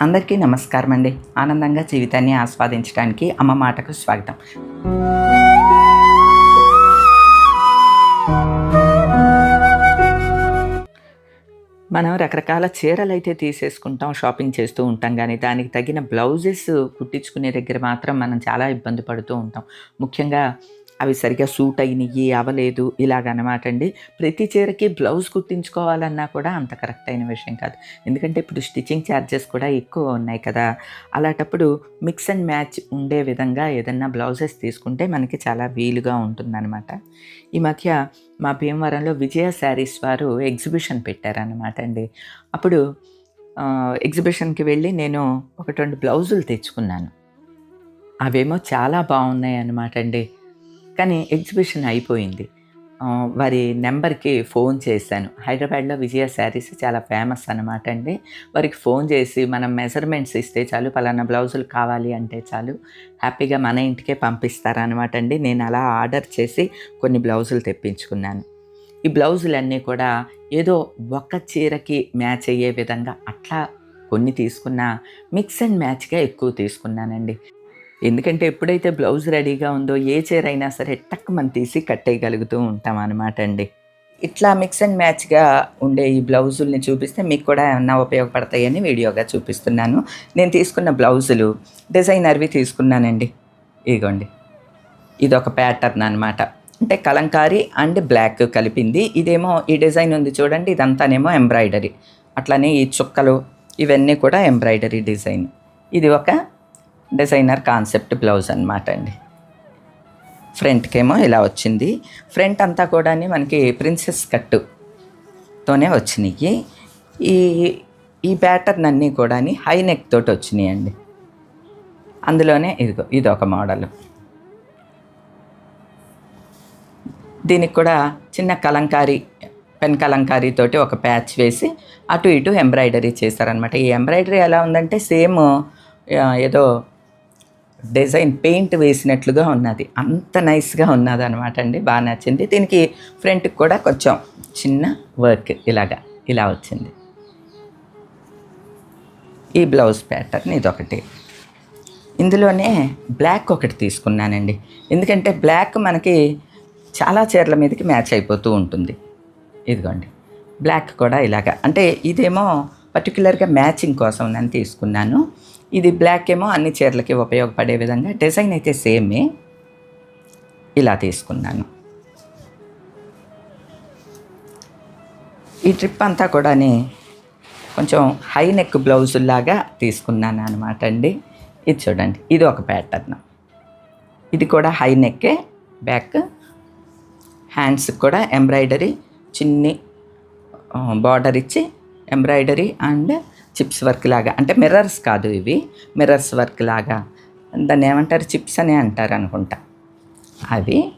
అందరికీ నమస్కారం అండి. ఆనందంగా జీవితాన్ని ఆస్వాదించడానికి అమ్మ మాటకు స్వాగతం. మనం రకరకాల చీరలు అయితే తీసేసుకుంటాం షాపింగ్ చేస్తూ ఉంటాం. కానీ దానికి తగిన బ్లౌజెస్ కుట్టించుకునే దగ్గర మాత్రం మనం చాలా ఇబ్బంది పడుతూ ఉంటాం. ముఖ్యంగా అవి సరిగ్గా సూట్ అయినవి అవ్వలేదు ఇలాగనమాట అండి. ప్రతి చీరకి బ్లౌజ్ కుట్టించుకోవాలన్నా కూడా అంత కరెక్ట్ అయిన విషయం కాదు. ఎందుకంటే ఇప్పుడు స్టిచ్చింగ్ ఛార్జెస్ కూడా ఎక్కువ ఉన్నాయి కదా. అలాంటప్పుడు మిక్స్ అండ్ మ్యాచ్ ఉండే విధంగా ఏదన్నా బ్లౌజెస్ తీసుకుంటే మనకి చాలా వీలుగా ఉంటుందన్నమాట. ఈ మధ్య మా భీమవరంలో విజయ శారీస్ వారు ఎగ్జిబిషన్ పెట్టారన్నమాట అండి. అప్పుడు ఎగ్జిబిషన్కి వెళ్ళి నేను ఒకటి రెండు బ్లౌజులు తెచ్చుకున్నాను. అవేమో చాలా బాగున్నాయి అన్నమాట అండి. కానీ ఎగ్జిబిషన్ అయిపోయింది. వారి నెంబర్కి ఫోన్ చేశాను. హైదరాబాద్లో విజయ శారీస్ చాలా ఫేమస్ అనమాట అండి. వారికి ఫోన్ చేసి మనం మెజర్మెంట్స్ ఇస్తే చాలు పలానా బ్లౌజులు కావాలి అంటే చాలు హ్యాపీగా మన ఇంటికే పంపిస్తారనమాట అండి. నేను అలా ఆర్డర్ చేసి కొన్ని బ్లౌజులు తెప్పించుకున్నాను. ఈ బ్లౌజులన్నీ కూడా ఏదో ఒక్క చీరకి మ్యాచ్ అయ్యే విధంగా అట్లా కొన్ని తీసుకున్నా మిక్స్ అండ్ మ్యాచ్గా ఎక్కువ తీసుకున్నానండి. ఎందుకంటే ఎప్పుడైతే బ్లౌజ్ రెడీగా ఉందో ఏ చీర అయినా సరే టక్ మనం తీసి కట్టేయగలుగుతూ ఉంటాం అనమాట అండి. ఇట్లా మిక్స్ అండ్ మ్యాచ్గా ఉండే ఈ బ్లౌజుల్ని చూపిస్తే మీకు కూడా ఏమన్నా ఉపయోగపడతాయని వీడియోగా చూపిస్తున్నాను. నేను తీసుకున్న బ్లౌజులు డిజైనర్వి తీసుకున్నానండి. ఇదిగోండి. ఇది ఒక ప్యాటర్న్ అనమాట అంటే కలంకారీ అండ్ బ్లాక్ కలిపింది. ఇదేమో ఈ డిజైన్ ఉంది చూడండి ఇదంతానేమో ఎంబ్రాయిడరీ అట్లానే ఈ చుక్కలు ఇవన్నీ కూడా ఎంబ్రాయిడరీ డిజైన్. ఇది ఒక డిజైనర్ కాన్సెప్ట్ బ్లౌజ్ అనమాట అండి. ఫ్రంట్కేమో ఇలా వచ్చింది. ఫ్రంట్ అంతా కూడా మనకి ప్రిన్సెస్ కట్టుతోనే వచ్చినాయి. ఈ ఈ ప్యాటర్న్ అన్నీ కూడా హై నెక్ తోటి వచ్చినాయి అండి అందులోనే ఇదిగో ఇది ఒక మోడల్. దీనికి కూడా చిన్న కలంకారీ పెన్ కలంకారీ తోటి ఒక ప్యాచ్ వేసి అటు ఇటు ఎంబ్రాయిడరీ చేశారనమాట ఈ ఎంబ్రాయిడరీ ఎలా ఉందంటే సేమ్ ఏదో డిజైన్ పెయింట్ వేసినట్లుగా ఉన్నది. అంత నైస్గా ఉన్నది అనమాట అండి. బాగా నచ్చింది. దీనికి ఫ్రంట్కి కూడా కొంచెం చిన్న వర్క్ ఇలాగా ఇలా వచ్చింది. ఈ బ్లౌజ్ ప్యాటర్న్ ఇదొకటి. ఇందులోనే బ్లాక్ ఒకటి తీసుకున్నానండి. ఎందుకంటే బ్లాక్ మనకి చాలా చీరల మీదకి మ్యాచ్ అయిపోతూ ఉంటుంది. ఇదిగోండి. బ్లాక్ కూడా ఇలాగా. అంటే ఇదేమో పర్టికులర్గా మ్యాచింగ్ కోసం నేను తీసుకున్నాను. ఇది బ్లాక్ ఏమో అన్ని చీరలకి ఉపయోగపడే విధంగా డిజైన్ అయితే సేమే ఇలా తీసుకున్నాను. ఈ ట్రిప్ అంతా కూడా కొంచెం హై నెక్ బ్లౌజుల్లాగా తీసుకున్నాను అనమాట అండి. ఇది చూడండి ఇది ఒక ప్యాటర్న్ ఇది కూడా హై నెక్కే బ్యాక్ హ్యాండ్స్ కూడా ఎంబ్రాయిడరీ చిన్ని బార్డర్ ఇచ్చి ఎంబ్రాయిడరీ అండ్ చిప్స్ వర్క్ లాగా అంటే మిర్రర్స్ కాదు ఇవి మిర్రర్స్ వర్క్ లాగా. దాన్ని ఏమంటారు? చిప్స్ అనే అంటారు అనుకుంటా. అవి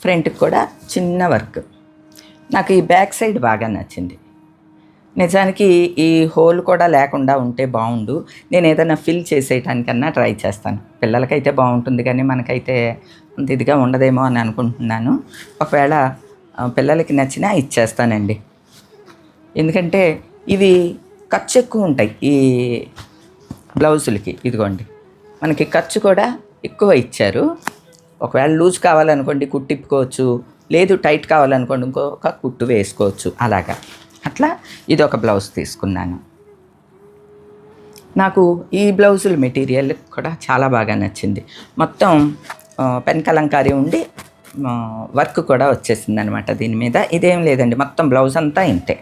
ఫ్రంట్కి కూడా చిన్న వర్క్. నాకు ఈ బ్యాక్ సైడ్ బాగా నచ్చింది. నిజానికి ఈ హోల్ కూడా లేకుండా ఉంటే బాగుండు. నేను ఏదైనా ఫిల్ చేసేయటానికన్నా ట్రై చేస్తాను. పిల్లలకైతే బాగుంటుంది కానీ మనకైతే అంత ఇదిగా ఉండదేమో అని అనుకుంటున్నాను. ఒకవేళ పిల్లలకి నచ్చినా ఇచ్చేస్తానండి. ఎందుకంటే ఇవి ఖర్చు ఎక్కువ ఉంటాయి ఈ బ్లౌజులకి. ఇదిగోండి. మనకి ఖర్చు కూడా ఎక్కువ ఇచ్చారు. ఒకవేళ లూజ్ కావాలనుకోండి కుట్టిప్పుకోవచ్చు లేదు టైట్ కావాలనుకోండి ఇంకొక కుట్టు వేసుకోవచ్చు. అలాగా. అట్లా ఇది ఒక బ్లౌజ్ తీసుకున్నాను. నాకు ఈ బ్లౌజుల మెటీరియల్ కూడా చాలా బాగా నచ్చింది. మొత్తం పెన్ కలంకారీ ఉండి వర్క్ కూడా వచ్చేసింది అనమాట దీని మీద. ఇదేం లేదండి. మొత్తం బ్లౌజ్ అంతా ఇంతే.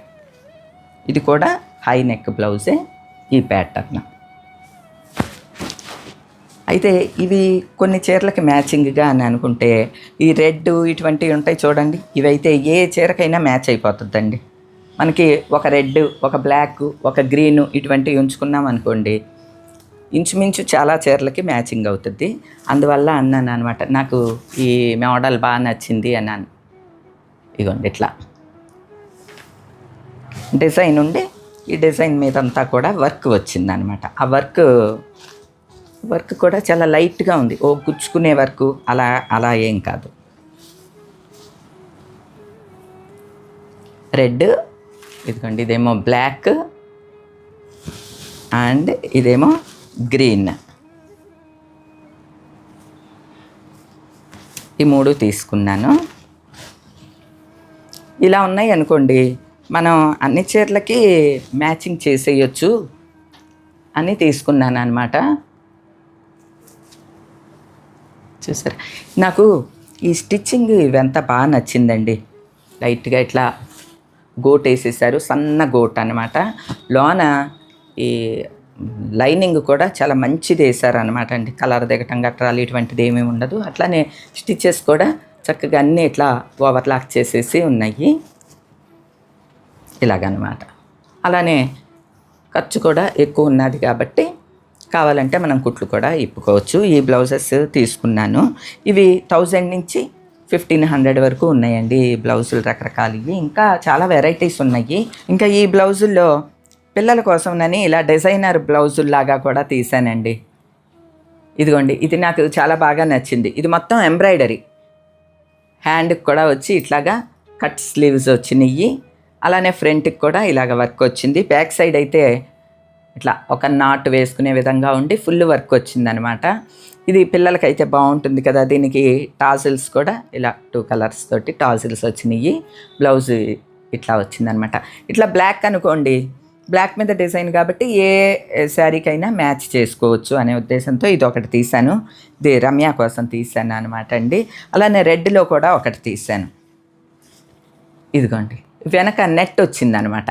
ఇది కూడా హై నెక్ బ్లౌజే ఈ ప్యాటర్న్. అయితే ఇవి కొన్ని చీరలకి మ్యాచింగ్గా అని అనుకుంటే ఈ రెడ్ ఇటువంటివి ఉంటాయి చూడండి ఇవైతే ఏ చీరకైనా మ్యాచ్ అయిపోతుందండి. మనకి ఒక రెడ్ ఒక బ్లాక్ ఒక గ్రీన్ ఇటువంటివి ఉంచుకున్నాం అనుకోండి ఇంచుమించు చాలా చీరలకి మ్యాచింగ్ అవుతుంది. అందువల్ల అన్నాను అనమాట నాకు ఈ మోడల్ బాగా నచ్చింది అన్నాను. ఇగోండి ఇట్లా. డిజైన్ ఉండి ఈ డిజైన్ మీదంతా కూడా వర్క్ వచ్చిందనమాట. ఆ వర్క్ వర్క్ కూడా చాలా లైట్గా ఉంది. ఓ గుచ్చుకునే వర్క్ అలా అలా ఏం కాదు. రెడ్ ఇదిగోండి ఇదేమో బ్లాక్ అండ్ ఇదేమో గ్రీన్. ఈ మూడు తీసుకున్నాను. ఇలా ఉన్నాయి అనుకోండి. మనం అన్ని చీరలకి మ్యాచింగ్ చేసేయచ్చు అని తీసుకున్నాను అనమాట చూసారా? నాకు ఈ స్టిచ్చింగ్ ఇవంతా బాగా నచ్చిందండి. లైట్గా ఇట్లా గోట్ వేసేసారు సన్న గోట్ అనమాట లోన ఈ లైనింగ్ కూడా చాలా మంచిది వేసారు అనమాట అండి. కలర్ దిగటం గట్రాలు ఇటువంటిది ఏమీ ఉండదు. అట్లానే స్టిచ్చెస్ కూడా చక్కగా అన్నీ ఇట్లా ఓవర్లాక్ చేసేసి ఉన్నాయి. ఇలాగనమాట. అలానే ఖర్చు కూడా ఎక్కువ ఉన్నది కాబట్టి కావాలంటే మనం కుట్లు కూడా ఇప్పుకోవచ్చు. ఈ బ్లౌజెస్ తీసుకున్నాను. ఇవి థౌజండ్ నుంచి ఫిఫ్టీన్ హండ్రెడ్ వరకు ఉన్నాయండి ఈ బ్లౌజులు రకరకాలవి. ఇంకా చాలా వెరైటీస్ ఉన్నాయి. ఇంకా ఈ బ్లౌజుల్లో పిల్లల కోసంనని ఇలా డిజైనర్ బ్లౌజుల్లాగా కూడా తీసానండి. ఇదిగోండి ఇది నాకు చాలా బాగా నచ్చింది. ఇది మొత్తం ఎంబ్రాయిడరీ. హ్యాండ్కి కూడా వచ్చి ఇట్లాగా కట్ స్లీవ్స్ వచ్చినాయి అలానే ఫ్రంట్కి కూడా ఇలాగ వర్క్ వచ్చింది. బ్యాక్ సైడ్ అయితే ఇట్లా ఒక నాట్ వేసుకునే విధంగా ఉండి ఫుల్ వర్క్ వచ్చిందనమాట. ఇది పిల్లలకైతే బాగుంటుంది కదా దీనికి టాజిల్స్ కూడా ఇలా టూ కలర్స్ తోటి టాజిల్స్ వచ్చినాయి బ్లౌజ్ ఇట్లా వచ్చిందనమాట. ఇట్లా బ్లాక్ అనుకోండి బ్లాక్ మీద డిజైన్ కాబట్టి ఏ శారీకైనా మ్యాచ్ చేసుకోవచ్చు అనే ఉద్దేశంతో ఇది ఒకటి తీశాను. ఇది రమ్య కోసం తీశాను అనమాట అండి. అలానే రెడ్లో కూడా ఒకటి తీశాను. ఇదిగోండి. వెనక నెట్ వచ్చిందనమాట.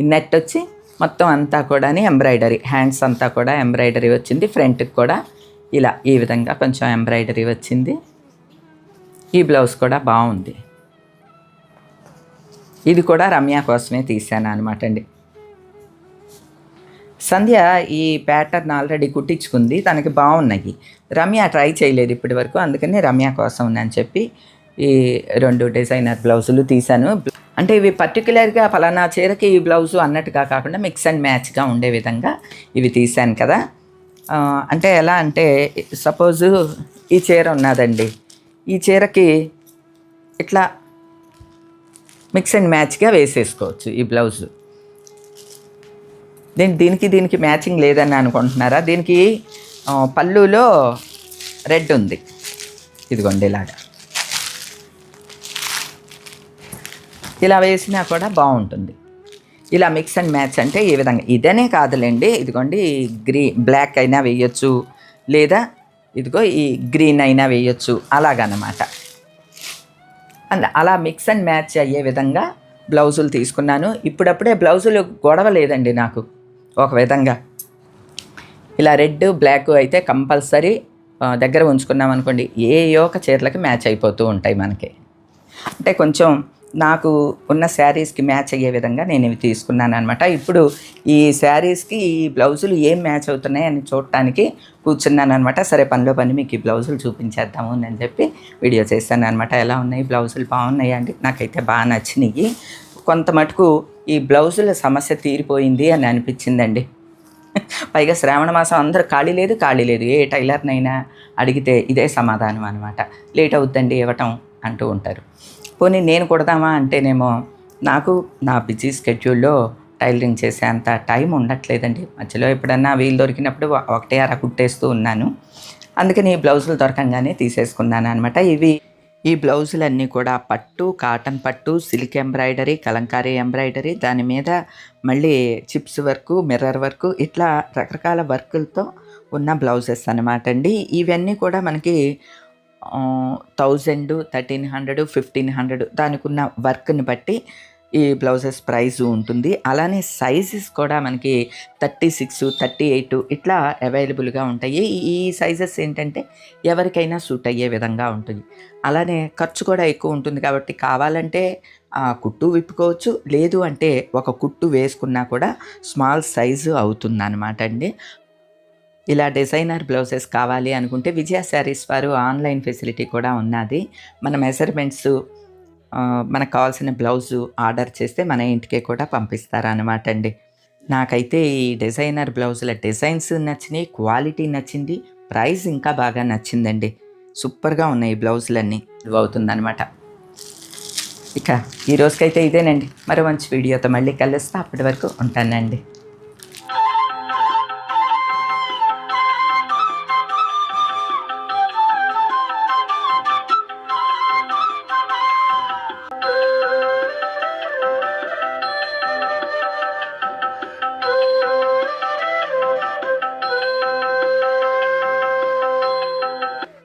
ఈ నెట్ వచ్చి మొత్తం అంతా కూడా ఎంబ్రాయిడరీ హ్యాండ్స్ అంతా కూడా ఎంబ్రాయిడరీ వచ్చింది. ఫ్రంట్కి కూడా ఇలా ఈ విధంగా కొంచెం ఎంబ్రాయిడరీ వచ్చింది. ఈ బ్లౌజ్ కూడా బాగుంది. ఇది కూడా రమ్య కోసమే తీసాను అనమాట అండి. సంధ్య ఈ ప్యాటర్న్ ఆల్రెడీ కుట్టించుకుంది. తనకి బాగున్నాయి. రమ్య ట్రై చేయలేదు ఇప్పటి వరకు అందుకని రమ్య కోసం అని చెప్పి ఈ రెండు డిజైనర్ బ్లౌజులు తీశాను. అంటే ఇవి పర్టికులర్గా ఫలానా చీరకి ఈ బ్లౌజు అన్నట్టుగా కాకుండా మిక్స్ అండ్ మ్యాచ్గా ఉండే విధంగా ఇవి తీశాను కదా. అంటే ఎలా అంటే సపోజు ఈ చీర ఉన్నదండి. ఈ చీరకి ఇట్లా మిక్స్ అండ్ మ్యాచ్గా వేసేసుకోవచ్చు ఈ బ్లౌజు. దీని దీనికి దీనికి మ్యాచింగ్ లేదని అనుకుంటున్నారా? దీనికి పళ్ళులో రెడ్ ఉంది. ఇదిగోండి ఇలాగా. ఇలా వేసినా కూడా బాగుంటుంది. ఇలా మిక్స్ అండ్ మ్యాచ్ అంటే ఈ విధంగా. ఇదనే కాదులేండి ఇదిగోండి గ్రీ బ్లాక్ అయినా వేయొచ్చు లేదా ఇదిగో ఈ గ్రీన్ అయినా వేయచ్చు అలాగనమాట. అండ్ అలా మిక్స్ అండ్ మ్యాచ్ అయ్యే విధంగా బ్లౌజులు తీసుకున్నాను. ఇప్పుడప్పుడే బ్లౌజులు గొడవ లేదండి నాకు ఒక విధంగా. ఇలా రెడ్ బ్లాక్ అయితే కంపల్సరీ దగ్గర ఉంచుకున్నాం అనుకోండి ఏ ఒక చీరలకి మ్యాచ్ అయిపోతూ ఉంటాయి మనకి. అంటే కొంచెం నాకు ఉన్న శారీస్కి మ్యాచ్ అయ్యే విధంగా నేను ఇవి తీసుకున్నాను అనమాట ఇప్పుడు ఈ శారీస్కి ఈ బ్లౌజులు ఏం మ్యాచ్ అవుతున్నాయి అని చూడటానికి కూర్చున్నాను అనమాట సరే పనిలో పని మీకు ఈ బ్లౌజులు చూపించేద్దాము అని చెప్పి వీడియో చేశాను అనమాట ఎలా ఉన్నాయి? బ్లౌజులు బాగున్నాయి అండి? నాకైతే బాగా నచ్చినాయి. కొంత మటుకు ఈ బ్లౌజుల సమస్య తీరిపోయింది అని అనిపించిందండి. పైగా శ్రావణ మాసం అందరూ ఖాళీ లేదు ఖాళీ లేదు. ఏ టైలర్నైనా అడిగితే ఇదే సమాధానం అనమాట లేట్ అవుద్దండి ఇవ్వటం అంటూ ఉంటారు. పోనీ నేను కుడదామా అంటేనేమో నాకు నా బిజీ స్కెడ్యూల్లో టైలరింగ్ చేసే అంత టైం ఉండట్లేదండి. మధ్యలో ఎప్పుడన్నా వీలు దొరికినప్పుడు ఒకటే అర కుట్టేస్తూ ఉన్నాను. అందుకని ఈ బ్లౌజులు దొరకంగానే తీసేసుకున్నాను అనమాట ఇవి ఈ బ్లౌజులన్నీ కూడా పట్టు కాటన్ పట్టు సిల్క్ ఎంబ్రాయిడరీ కలంకారీ ఎంబ్రాయిడరీ దాని మీద మళ్ళీ చిప్స్ వర్క్ మిర్రర్ వర్క్ ఇట్లా రకరకాల వర్కులతో ఉన్న బ్లౌజెస్ అనమాట అండి. ఇవన్నీ కూడా మనకి thousand thirteen hundred fifteen hundred దానికి ఉన్న వర్క్ని బట్టి ఈ బ్లౌజెస్ ప్రైస్ ఉంటుంది. అలానే సైజెస్ కూడా మనకి థర్టీ సిక్స్ థర్టీ ఎయిట్ ఇట్లా అవైలబుల్గా ఉంటాయి. ఈ సైజెస్ ఏంటంటే ఎవరికైనా సూట్ అయ్యే విధంగా ఉంటుంది. అలానే ఖర్చు కూడా ఎక్కువ ఉంటుంది కాబట్టి కావాలంటే ఆ కుట్టు విప్పుకోవచ్చు. లేదు అంటే ఒక కుట్టు వేసుకున్నా కూడా స్మాల్ సైజు అవుతుందన్నమాట అండి. ఇలా డిజైనర్ బ్లౌజెస్ కావాలి అనుకుంటే విజయ శారీస్ వారు ఆన్లైన్ ఫెసిలిటీ కూడా ఉన్నది. మన మెజర్మెంట్స్ మనకు కావాల్సిన బ్లౌజు ఆర్డర్ చేస్తే మన ఇంటికే కూడా పంపిస్తారనమాట అండి. నాకైతే ఈ డిజైనర్ బ్లౌజుల డిజైన్స్ నచ్చినాయి క్వాలిటీ నచ్చింది ప్రైస్ ఇంకా బాగా నచ్చిందండి. సూపర్గా ఉన్నాయి ఈ బ్లౌజులన్నీ. అవుతుందనమాట ఇక ఈ రోజుకైతే ఇదేనండి. మరో మంచి వీడియోతో మళ్ళీ కలుస్తా. అప్పటి వరకు ఉంటానండి.